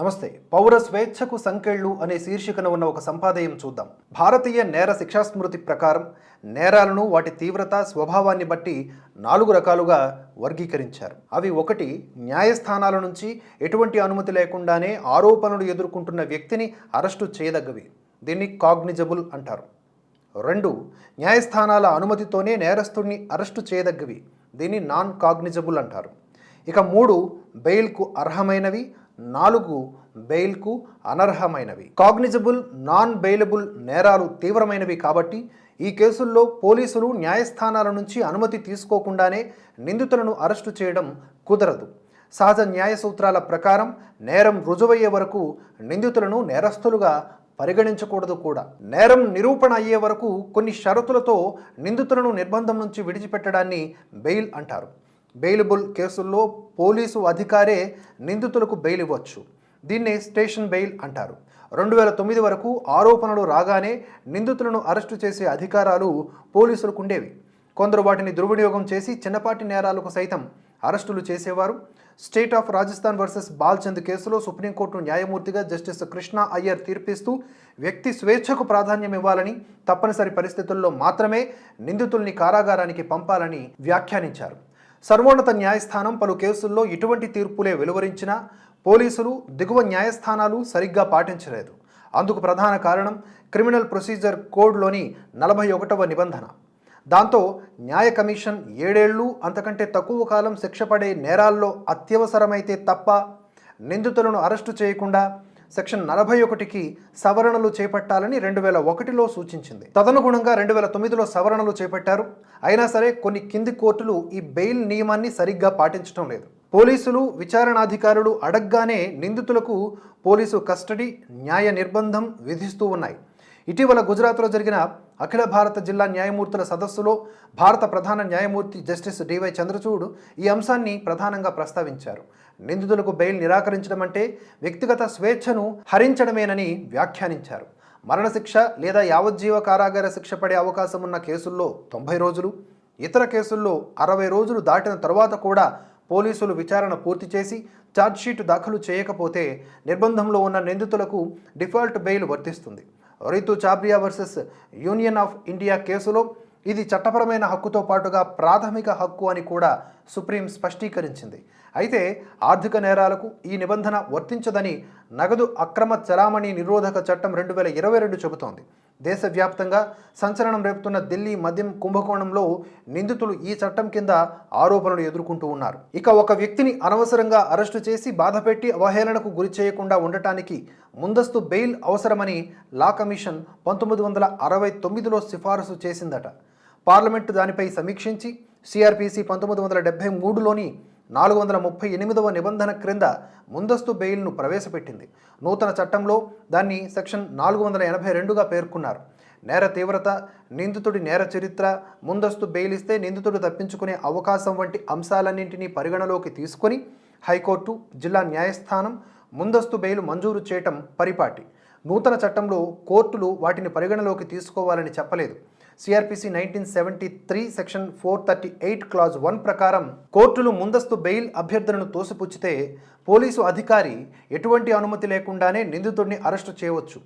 నమస్తే. పౌర స్వేచ్ఛకు సంకెళ్ళు అనే శీర్షికన ఉన్న ఒక సంపాదయం చూద్దాం. భారతీయ నేర శిక్షాస్మృతి ప్రకారం నేరాలను వాటి తీవ్రత స్వభావాన్ని బట్టి నాలుగు రకాలుగా వర్గీకరించారు. అవి ఒకటి న్యాయస్థానాల నుంచి ఎటువంటి అనుమతి లేకుండానే ఆరోపణలు ఎదుర్కొంటున్న వ్యక్తిని అరెస్టు చేయదగ్గవి. దీన్ని కాగ్నిజబుల్ అంటారు. రెండు న్యాయస్థానాల అనుమతితోనే నేరస్తుడిని అరెస్టు చేయదగ్గవి. దీన్ని నాన్ కాగ్నిజబుల్ అంటారు. ఇక మూడు బెయిల్కు అర్హమైనవి. నాలుగు బెయిల్కు అనర్హమైనవి. కాగ్నిజబుల్ నాన్ బెయిలబుల్ నేరాలు తీవ్రమైనవి కాబట్టి ఈ కేసుల్లో పోలీసులు న్యాయస్థానాల నుంచి అనుమతి తీసుకోకుండానే నిందితులను అరెస్టు చేయడం కుదరదు. సహజ న్యాయ సూత్రాల ప్రకారం నేరం రుజువయ్యే వరకు నిందితులను నేరస్తులుగా పరిగణించకూడదు కూడా. నేరం నిరూపణ అయ్యే వరకు కొన్ని షరతులతో నిందితులను నిర్బంధం నుంచి విడిచిపెట్టడాన్ని బెయిల్ అంటారు. బెయిలబుల్ కేసుల్లో పోలీసు అధికారే నిందితులకు బెయిల్ ఇవ్వచ్చు. దీన్నే స్టేషన్ బెయిల్ అంటారు. రెండు వేల తొమ్మిది వరకు ఆరోపణలు రాగానే నిందితులను అరెస్టు చేసే అధికారాలు పోలీసులకు ఉండేవి. కొందరు వాటిని దుర్వినియోగం చేసి చిన్నపాటి నేరాలకు సైతం అరెస్టులు చేసేవారు. State of Rajasthan versus Balchand కేసులో సుప్రీంకోర్టు న్యాయమూర్తిగా జస్టిస్ కృష్ణ అయ్యర్ తీర్పిస్తూ వ్యక్తి స్వేచ్ఛకు ప్రాధాన్యం ఇవ్వాలని తప్పనిసరి పరిస్థితుల్లో మాత్రమే నిందితుల్ని కారాగారానికి పంపాలని వ్యాఖ్యానించారు. సర్వోన్నత న్యాయస్థానం పలు కేసుల్లో ఇటువంటి తీర్పులే వెలువరించినా పోలీసులు దిగువ న్యాయస్థానాలు సరిగ్గా పాటించలేదు. అందుకు ప్రధాన కారణం క్రిమినల్ ప్రొసీజర్ కోడ్లోని నలభై ఒకటవ నిబంధన. దాంతో న్యాయ కమిషన్ ఏడేళ్ళు అంతకంటే తక్కువ కాలం శిక్ష పడే నేరాల్లో అత్యవసరమైతే తప్ప నిందితులను అరెస్టు చేయకుండా సెక్షన్ నలభై ఒకటికి సవరణలు చేపట్టాలని రెండు వేల ఒకటిలో సూచించింది. తదనుగుణంగా రెండు వేల తొమ్మిదిలో సవరణలు చేపట్టారు. అయినా సరే కొన్ని కింది కోర్టులు ఈ బెయిల్ నియమాన్ని సరిగ్గా పాటించడం లేదు. పోలీసులు విచారణాధికారులు అడగ్గానే నిందితులకు పోలీసు కస్టడీ న్యాయ నిర్బంధం విధిస్తూ ఉన్నాయి. ఇటీవల గుజరాత్లో జరిగిన అఖిల భారత జిల్లా న్యాయమూర్తుల సదస్సులో భారత ప్రధాన న్యాయమూర్తి జస్టిస్ డివై చంద్రచూడ్ ఈ అంశాన్ని ప్రధానంగా ప్రస్తావించారు. నిందితులకు బెయిల్ నిరాకరించడం అంటే వ్యక్తిగత స్వేచ్ఛను హరించడమేనని వ్యాఖ్యానించారు. మరణశిక్ష లేదా యావజ్జీవ కారాగార శిక్ష పడే అవకాశం ఉన్న కేసుల్లో తొంభై రోజులు ఇతర కేసుల్లో అరవై రోజులు దాటిన తరువాత కూడా పోలీసులు విచారణ పూర్తి చేసి ఛార్జ్షీట్ దాఖలు చేయకపోతే నిర్బంధంలో ఉన్న నిందితులకు డిఫాల్ట్ బెయిల్ వర్తిస్తుంది. Ritu Chhabria versus Union of India కేసులో ఇది చట్టపరమైన హక్కుతో పాటుగా ప్రాథమిక హక్కు అని కూడా సుప్రీం స్పష్టీకరించింది. అయితే ఆర్థిక నేరాలకు ఈ నిబంధన వర్తించదని నగదు అక్రమ చలామణి నిరోధక చట్టం రెండు వేల ఇరవై రెండు చెబుతోంది. దేశవ్యాప్తంగా సంచలనం రేపుతున్న ఢిల్లీ మద్యం కుంభకోణంలో నిందితులు ఈ చట్టం కింద ఆరోపణలు ఎదుర్కొంటూ ఉన్నారు. ఇక ఒక వ్యక్తిని అనవసరంగా అరెస్టు చేసి బాధపెట్టి అవహేళనకు గురి చేయకుండా ఉండటానికి ముందస్తు బెయిల్ అవసరమని లా కమిషన్ పంతొమ్మిది వందల అరవై తొమ్మిదిలో సిఫారసు చేసిందట. పార్లమెంటు దానిపై సమీక్షించి సిఆర్పిసి పంతొమ్మిది వందల డెబ్బై మూడులోని నాలుగు వందల ముప్పై ఎనిమిదవ నిబంధన క్రింద ముందస్తు బెయిల్ను ప్రవేశపెట్టింది. నూతన చట్టంలో దాన్ని సెక్షన్ నాలుగు వందల ఎనభై రెండుగా పేర్కొన్నారు. నేర తీవ్రత నిందితుడి నేర చరిత్ర ముందస్తు బెయిల్ ఇస్తే నిందితుడు తప్పించుకునే అవకాశం వంటి అంశాలన్నింటినీ పరిగణలోకి తీసుకొని హైకోర్టు జిల్లా న్యాయస్థానం ముందస్తు బెయిల్ మంజూరు చేయటం పరిపాటి. నూతన చట్టంలో కోర్టులు వాటిని పరిగణలోకి తీసుకోవాలని చెప్పలేదు. CrPC nineteen seventy three section four thirty eight clause one ప్రకారం కోర్టులు ముందస్తు బెయిల్ అభ్యర్థులను తోసిపుచ్చితే పోలీసు అధికారి ఎటువంటి అనుమతి లేకుండానే నిందితుడిని అరెస్టు చేయవచ్చు.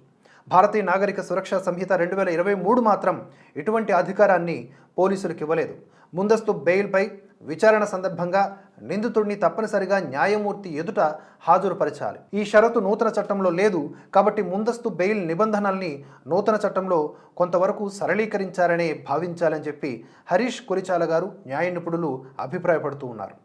భారతీయ నాగరిక సురక్షా సంహిత రెండు వేల ఇరవై మూడు మాత్రం ఎటువంటి అధికారాన్ని పోలీసులకు ఇవ్వలేదు ముందస్తు బెయిల్పై విచారణ సందర్భంగా నిందితుడిని తప్పనిసరిగా న్యాయమూర్తి ఎదుట హాజరుపరచాలి. ఈ షరతు నూతన చట్టంలో లేదు కాబట్టి ముందస్తు బెయిల్ నిబంధనల్ని నూతన చట్టంలో కొంతవరకు సరళీకరించారనే భావించాలని చెప్పి హరీష్ కొరిచాల గారు న్యాయ నిపుణులు అభిప్రాయపడుతూ ఉన్నారు.